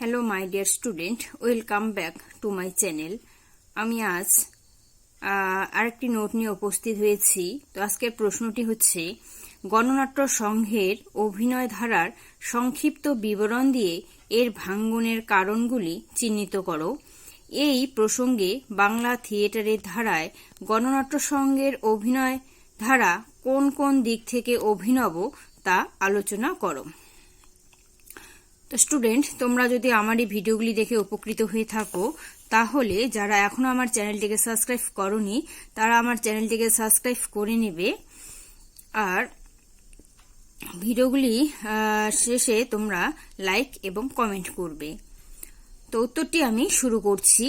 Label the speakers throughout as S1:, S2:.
S1: Hello my dear student welcome back to my channel আমি আজ আরেকটি নোট নিয়ে উপস্থিত হয়েছি। তো আজকের প্রশ্নটি হচ্ছে, গণনাট্য সংঘের অভিনয় ধারার সংক্ষিপ্ত বিবরণ দিয়ে এর ভাঙ্গনের কারণগুলি চিহ্নিত করো। এই প্রসঙ্গে বাংলা থিয়েটারের ধারায় গণনাট্য সংঘের অভিনয় ধারা কোন কোন দিক থেকে অভিনব তা আলোচনা করো। তো স্টুডেন্ট তোমরা যদি আমার এই ভিডিওগুলি দেখে উপকৃত হয়ে থাকো, তাহলে যারা এখনও আমার চ্যানেলটিকে সাবস্ক্রাইব করনি, তারা আমার চ্যানেলটিকে সাবস্ক্রাইব করে নেবে। আর ভিডিওগুলি শেষে তোমরা লাইক এবং কমেন্ট করবে। তো উত্তরটি আমি শুরু করছি।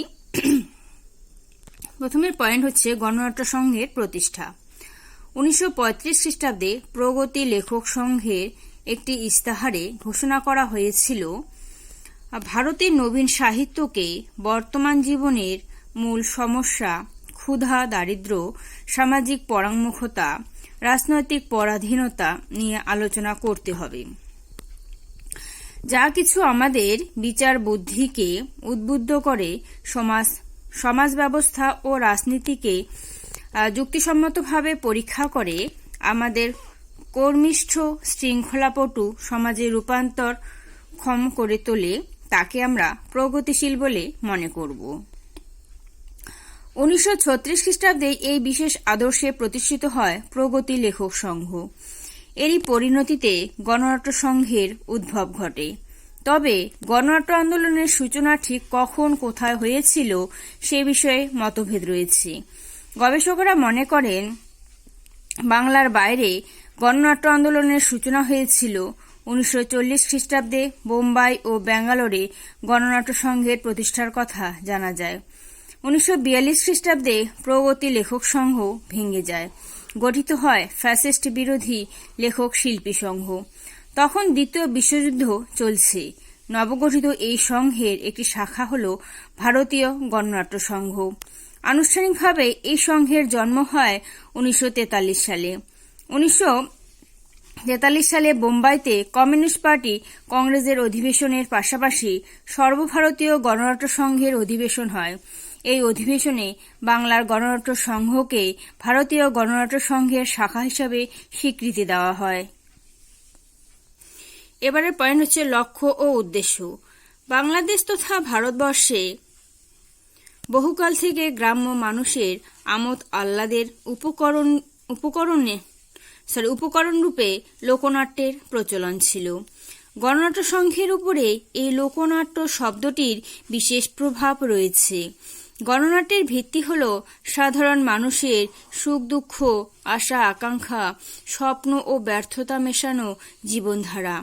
S1: প্রথমের পয়েন্ট হচ্ছে গণনাট্য সংঘের প্রতিষ্ঠা। উনিশশো পঁয়ত্রিশ খ্রিস্টাব্দে প্রগতি লেখক সংঘের একটি ইস্তাহারে ঘোষণা করা হয়েছিল, ভারতের নবীন সাহিত্যকে বর্তমান জীবনের মূল সমস্যা, ক্ষুধা, দারিদ্র, সামাজিক পরাঙ্মুখতা, রাজনৈতিক পরাধীনতা নিয়ে আলোচনা করতে হবে। যা কিছু আমাদের বিচার বুদ্ধিকে উদ্বুদ্ধ করে সমাজ সমাজ ব্যবস্থা ও রাজনীতিকে যুক্তিসম্মতভাবে পরীক্ষা করে আমাদের কর্মিষ্ঠ শৃঙ্খলাপটু সমাজে রূপান্তর ক্ষম করে তোলে, তাকে আমরা প্রগতিশীল বলে মনে করব। উনিশশো ছত্রিশ খ্রিস্টাব্দে এই বিশেষ আদর্শে প্রতিষ্ঠিত হয় প্রগতি লেখক সংঘ। এরই পরিণতিতে গণনাট্য সংঘের উদ্ভব ঘটে। তবে গণনাট্য আন্দোলনের সূচনা ঠিক কখন কোথায় হয়েছিল সে বিষয়ে মতভেদ রয়েছে। গবেষকরা মনে করেন, বাংলার বাইরে গণনাট্য আন্দোলনের সূচনা হয়েছিল উনিশশো চল্লিশ খ্রিস্টাব্দে বোম্বাই ও ব্যাঙ্গালোরে গণনাট্য সংঘের প্রতিষ্ঠার কথা জানা যায়। উনিশশো বিয়াল্লিশ খ্রিস্টাব্দে প্রগতি লেখক সংঘ ভেঙে যায়। গঠিত হয় ফ্যাসিস্ট বিরোধী লেখক শিল্পী সংঘ। তখন দ্বিতীয় বিশ্বযুদ্ধ চলছে। নবগঠিত এই সংঘের একটি শাখা হল ভারতীয় গণনাট্য সংঘ। আনুষ্ঠানিকভাবে এই সংঘের জন্ম হয় উনিশশো তেতাল্লিশ সালে। উনিশশো তেতাল্লিশ সালে বোম্বাইতে কমিউনিস্ট পার্টি কংগ্রেসের অধিবেশনের পাশাপাশি সর্বভারতীয় গণনাট্য সংঘের অধিবেশন হয়। এই অধিবেশনে বাংলার গণনাট্য সংঘকে ভারতীয় গণনাট্য সংঘের শাখা হিসাবে স্বীকৃতি দেওয়া হয়। এবারের পয়েন্ট হচ্ছে লক্ষ্য ও উদ্দেশ্য। বাংলাদেশ তথা ভারতবর্ষে বহুকাল থেকে গ্রাম্য মানুষের আমোদ আহ্লাদের উপকরণ উপকরণে সরি, উপকরণ রূপে লোকনাট্যের প্রচলন ছিল। গণনাট্য সংঘের উপরে এই লোকনাট্য শব্দটির বিশেষ প্রভাব রয়েছে। গণনাট্যের ভিত্তি হল সাধারণ মানুষের সুখ, দুঃখ, আশা, আকাঙ্ক্ষা, স্বপ্ন ও ব্যর্থতা মেশানো জীবনধারা।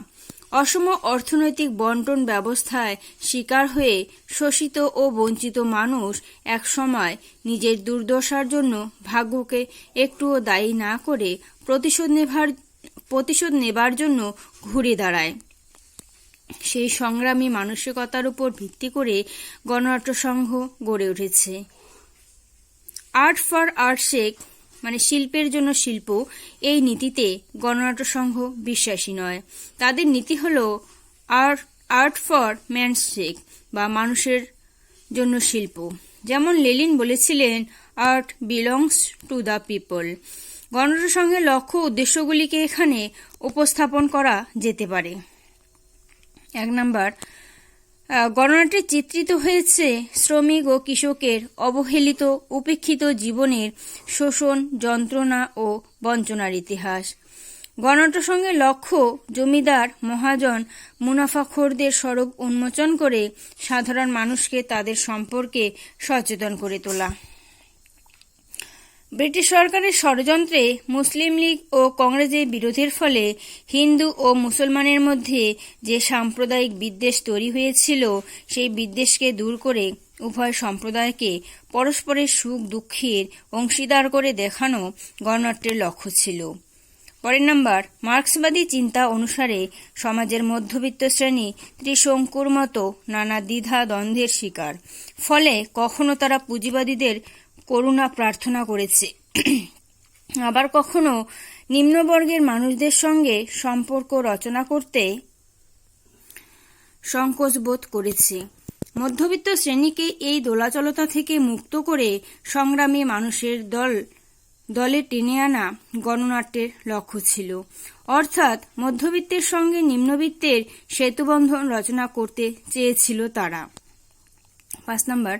S1: অসম অর্থনৈতিক বন্টন ব্যবস্থায় শিকার হয়ে শোষিত ও বঞ্চিত মানুষ এক সময় নিজের দুর্দশার জন্য ভাগ্যকে একটুও দায়ী না করে প্রতিশোধ নেভার প্রতিশোধ নেবার জন্য ঘুরে দাঁড়ায়। সেই সংগ্রামী মানসিকতার উপর ভিত্তি করে গণনাট্য সংঘ গড়ে উঠেছে। আর্ট ফর আর্ট শেক মানে শিল্পের জন্য শিল্প, এই নীতিতে গণনাট্য সংঘ বিশ্বাসী নয়। তাদের নীতি হল art art for man's sake বা মানুষের জন্য শিল্প। যেমন লেলিন বলেছিলেন art belongs to the people গণনাট্য সংঘের লক্ষ্য উদ্দেশ্যগুলিকে এখানে উপস্থাপন করা যেতে পারে। এক নাম্বার আহ, গণনাট্যে চিত্রিত হয়েছে শ্রমিক ও কৃষকের অবহেলিত উপেক্ষিত জীবনের শোষণ যন্ত্রণা ও বঞ্চনার ইতিহাস। গণনাট্য সঙ্গে লক্ষ্য জমিদার মহাজন মুনাফাখোরদের সড়ক উন্মোচন করে সাধারণ মানুষকে তাদের সম্পর্কে সচেতন করে তোলা। ব্রিটিশ সরকারের ষড়যন্ত্রে মুসলিম লীগ ও কংগ্রেসের বিরোধের ফলে হিন্দু ও মুসলমানের মধ্যে যে সাম্প্রদায়িক বিদ্বেষ তৈরি হয়েছিল, সেই বিদ্বেষকে দূর করে উভয় সম্প্রদায়কে পরস্পরের সুখ দুঃখের অংশীদার করে দেখানো গণনাট্যের লক্ষ্য ছিল। পরের নাম্বার, মার্ক্সবাদী চিন্তা অনুসারে সমাজের মধ্যবিত্ত শ্রেণি ত্রিশঙ্কুর মতো নানা দ্বিধা দ্বন্দ্বের শিকার। ফলে কখনো তারা পুঁজিবাদীদের করুণা প্রার্থনা করেছে। আবার কখনো নিম্নবর্গের মানুষদের সঙ্গে সম্পর্ক রচনা করতে সংকোচ বোধ করেছে। মধ্যবিত্ত শ্রেণীকে এই দোলাচলতা থেকে মুক্ত করে সংগ্রামী মানুষের দল, দলে টেনে আনা গণনাট্যের লক্ষ্য ছিল। অর্থাৎ মধ্যবিত্তের সঙ্গে নিম্নবিত্তের সেতুবন্ধন রচনা করতে চেয়েছিল তারা। পাঁচ নম্বর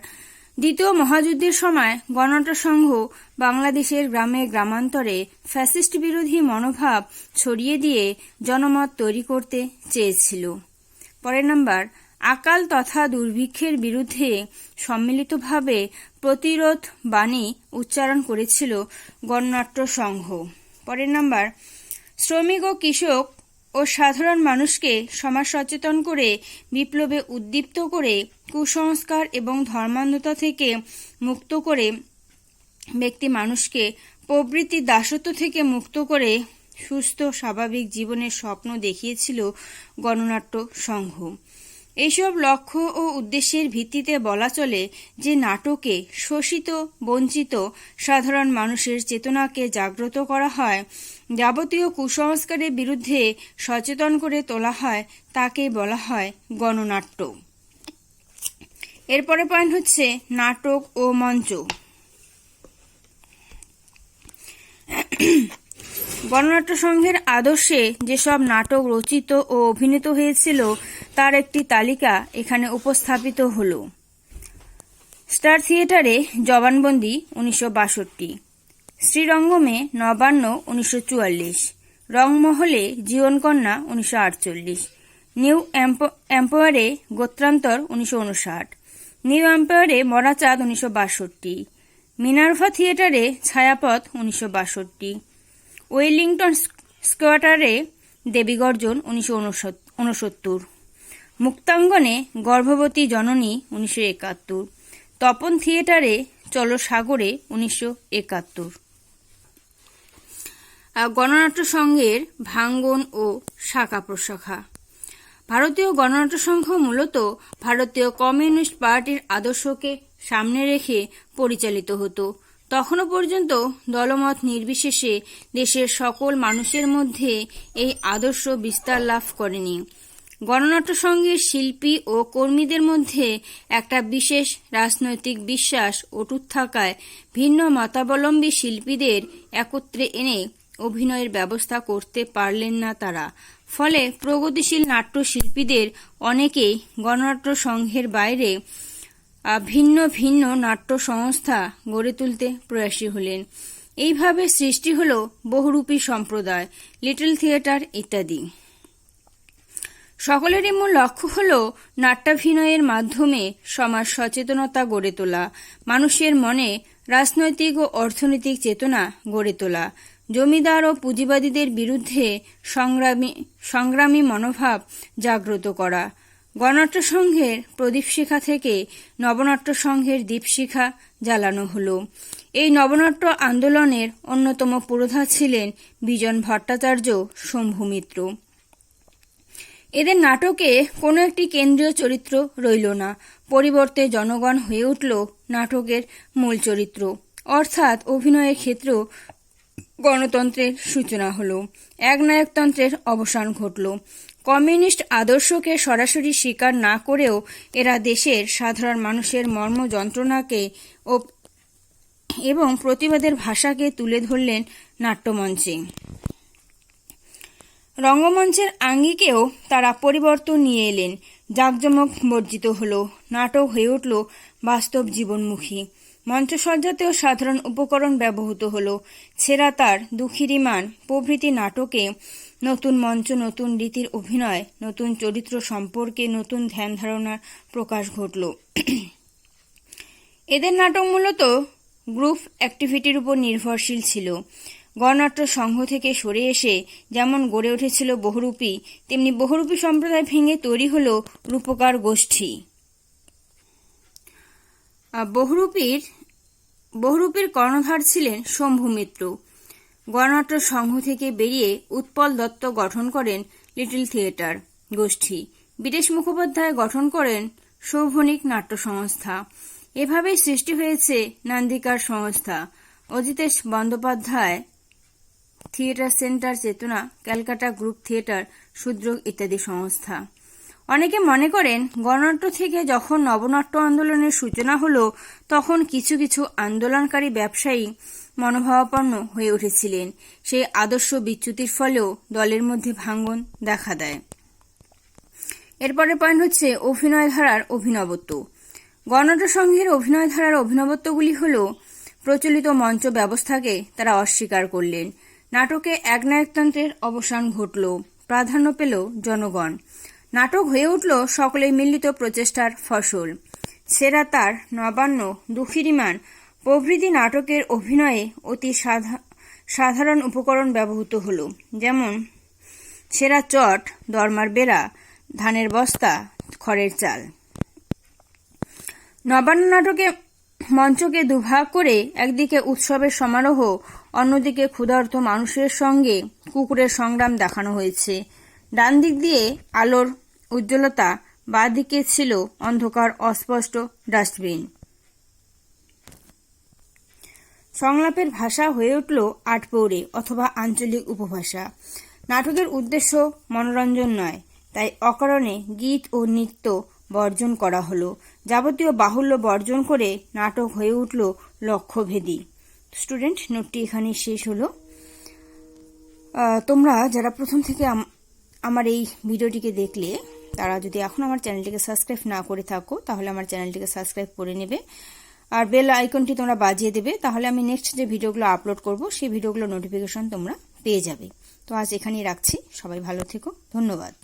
S1: দ্বিতীয় মহাযুদ্ধের সময় গণনাট্য সংঘ বাংলাদেশের গ্রামে গ্রামান্তরে ফ্যাসিস্ট বিরোধী মনোভাব ছড়িয়ে দিয়ে জনমত তৈরি করতে চেয়েছিল। পরের নাম্বার, আকাল তথা দুর্ভিক্ষের বিরুদ্ধে সম্মিলিতভাবে প্রতিরোধ বাণী উচ্চারণ করেছিল গণনাট্য সংঘ। পরের নাম্বার, শ্রমিক ও কৃষক ও সাধারণ মানুষকে সমাজ সচেতন করে, বিপ্লবে উদ্দীপ্ত করে, কুসংস্কার এবং ধর্মান্ধতা থেকে মুক্ত করে ব্যক্তি মানুষকে প্রবৃত্তি দাসত্ব থেকে মুক্ত করে সুস্থ, স্বাভাবিক জীবনের স্বপ্ন দেখিয়েছিল গণনাট্য সংঘ। এইসব লক্ষ্য ও উদ্দেশ্যের ভিত্তিতে বলা চলে যে নাটকে শোষিত, বঞ্চিত সাধারণ মানুষের চেতনাকে জাগ্রত করা হয়। যাবতীয় কুসংস্কারের বিরুদ্ধে সচেতন করে তোলা হয়, তাকে বলা হয় গণনাট্য। এরপরে পয়েন্ট হচ্ছে নাটক ও মঞ্চ। গণনাট্য সংঘের আদর্শে যেসব নাটক রচিত ও অভিনীত হয়েছিল, তার একটি তালিকা এখানে উপস্থাপিত হল। স্টার থিয়েটারে জবানবন্দি উনিশশো বাষট্টি। শ্রীরঙ্গমে নবান্ন উনিশশো চুয়াল্লিশ, রংমহলে জীবনকন্যা উনিশশো আটচল্লিশ, নিউ এম্পায়ারে গোত্রান্তর উনিশশো উনষাট, নিউ এম্পায়ারে মরাচাঁদ উনিশশো বাষট্টি, মিনার্ভা থিয়েটারে ছায়াপথ উনিশশো বাষট্টি, ওয়েলিংটন স্কোয়াটারে দেবীগর্জন উনিশশো উনসত্তর, মুক্তাঙ্গনে গর্ভবতী জননী উনিশশো একাত্তর, তপন থিয়েটারে চলো সাগরে উনিশশো একাত্তর। গণনাট্য সংঘের ভাঙ্গন ও শাখা প্রশাখা। ভারতীয় গণনাট্য সংঘ মূলত ভারতীয় কমিউনিস্ট পার্টির আদর্শকে সামনে রেখে পরিচালিত হতো। তখনও পর্যন্ত দলমত নির্বিশেষে দেশের সকল মানুষের মধ্যে এই আদর্শ বিস্তার লাভ করেনি। গণনাট্য সংঘের শিল্পী ও কর্মীদের মধ্যে একটা বিশেষ রাজনৈতিক বিশ্বাস অটুট থাকায় ভিন্ন মতাবলম্বী শিল্পীদের একত্রে এনে অভিনয়ের ব্যবস্থা করতে পারলেন না তারা। ফলে প্রগতিশীল নাট্যশিল্পীদের অনেকেই গণনাট্য সংঘের বাইরে ভিন্ন ভিন্ন নাট্য সংস্থা গড়ে তুলতে প্রয়াসী হলেন। এইভাবে সৃষ্টি হল বহুরূপী সম্প্রদায়, লিটল থিয়েটার ইত্যাদি। সকলেরই মূল লক্ষ্য হল নাট্যাভিনয়ের মাধ্যমে সমাজ সচেতনতা গড়ে তোলা, মানুষের মনে রাজনৈতিক ও অর্থনৈতিক চেতনা গড়ে তোলা। জমিদার ও পুঁজিবাদীদের বিরুদ্ধে সংগ্রামী সংগ্রামী মনোভাব জাগ্রত করা। গণনাট্য সংঘের প্রদীপশিখা থেকে নবনাট্য সংঘের দীপশিখা জ্বালানো হল। এই নবনাট্য আন্দোলনের অন্যতম পুরোধা ছিলেন বিজন ভট্টাচার্য শম্ভু মিত্র। এদের নাটকে কোনো একটি কেন্দ্রীয় চরিত্র রইল না। পরিবর্তে জনগণ হয়ে উঠল নাটকের মূল চরিত্র। অর্থাৎ অভিনয়ের ক্ষেত্র গণতন্ত্রের সূচনা হল। একনায়কতন্ত্রের অবসান ঘটল। কমিউনিস্ট আদর্শকে সরাসরি স্বীকার না করেও এরা দেশের সাধারণ মানুষের মর্ম যন্ত্রণাকে ও এবং প্রতিবাদের ভাষাকে তুলে ধরলেন নাট্যমঞ্চে। রঙ্গমঞ্চের আঙ্গিকেও তারা পরিবর্তন নিয়ে এলেন। জাঁকজমক বর্জিত হল, নাটক হয়ে উঠল বাস্তব জীবনমুখী। মঞ্চসজ্জাতেও সাধারণ উপকরণ ব্যবহৃত হল। ছেঁড়া তার দুঃখিরিমান প্রভৃতি নাটকে নতুন মঞ্চ, নতুন রীতির অভিনয়, নতুন চরিত্র সম্পর্কে নতুন ধ্যান ধারণার প্রকাশ ঘটল। এদের নাটক মূলত গ্রুপ অ্যাক্টিভিটির উপর নির্ভরশীল ছিল। গণনাট্য সংঘ থেকে সরে এসে যেমন গড়ে উঠেছিল বহুরূপী, তেমনি বহুরূপী সম্প্রদায় ভেঙে তৈরি হল রূপকার গোষ্ঠী। বহুরূপীর বহুরূপীর কর্ণধার ছিলেন শম্ভু মিত্র। গণনাট্য সংঘ থেকে বেরিয়ে উৎপল দত্ত গঠন করেন লিটল থিয়েটার গোষ্ঠী। বিদেশ মুখোপাধ্যায় গঠন করেন সৌভনিক নাট্য সংস্থা। এভাবেই সৃষ্টি হয়েছে নান্দিকার সংস্থা। অজিতেশ বন্দ্যোপাধ্যায় থিয়েটার সেন্টার, চেতনা, ক্যালকাটা গ্রুপ থিয়েটার শূদ্র ইত্যাদি সংস্থা। অনেকে মনে করেন, গণনাট্য থেকে যখন নবনাট্য আন্দোলনের সূচনা হলো, তখন কিছু কিছু আন্দোলনকারী ব্যবসায়ী মনোভাবাপন্ন হয়ে উঠেছিলেন। সেই আদর্শ বিচ্যুতির ফলেও দলের মধ্যে ভাঙ্গন দেখা দেয়। এরপরের পয়েন্ট হচ্ছে অভিনয় ধারার অভিনবত্ব। গণনাট্য সংঘের অভিনয় ধারার অভিনবত্বগুলি হল, প্রচলিত মঞ্চ ব্যবস্থাকে তারা অস্বীকার করলেন। নাটকে একনায়কতন্ত্রের অবসান ঘটল, প্রাধান্য পেল জনগণ। নাটক হয়ে উঠল সকলেই মিলিত প্রচেষ্টার ফসল। সেরা তার নবান্ন দুঃখিরিমান প্রভৃতি নাটকের অভিনয়ে অতি সাধা- সাধারণ উপকরণ ব্যবহৃত হল। যেমন, সেরা চট, দরমার বেড়া, ধানের বস্তা, খড়ের চাল। নবান্ন নাটকে মঞ্চকে দুভাগ করে একদিকে উৎসবের সমারোহ, অন্যদিকে ক্ষুধার্ত মানুষের সঙ্গে কুকুরের সংগ্রাম দেখানো হয়েছে। ডান দিক দিয়ে আলোর উজ্জ্বলতা বাঁ দিকে ছিল অন্ধকার অস্পষ্ট ডাস্টবিন। সংলাপের ভাষা হয়ে উঠল আটপৌরে অথবা আঞ্চলিক উপভাষা। নাটকের উদ্দেশ্য মনোরঞ্জন নয়, তাই অকারণে গীত ও নৃত্য বর্জন করা হলো। যাবতীয় বাহুল্য বর্জন করে নাটক হয়ে উঠল লক্ষ্যভেদী। স্টুডেন্ট, নোটটি এখানে শেষ হলো। তোমরা যারা প্রথম থেকে আমার এই ভিডিওটিকে দেখলে তারা যদি এখন আমার চ্যানেলটিকে সাবস্ক্রাইব না করে থাকো, তাহলে আমার চ্যানেলটিকে সাবস্ক্রাইব করে নেবে। আর বেল আইকনটি তোমরা বাজিয়ে দেবে, তাহলে আমি নেক্সট যে ভিডিওগুলো আপলোড করব, সেই ভিডিওগুলো নোটিফিকেশন তোমরা পেয়ে যাবে। তো আজ এখানেই রাখছি, সবাই ভালো থেকো, ধন্যবাদ।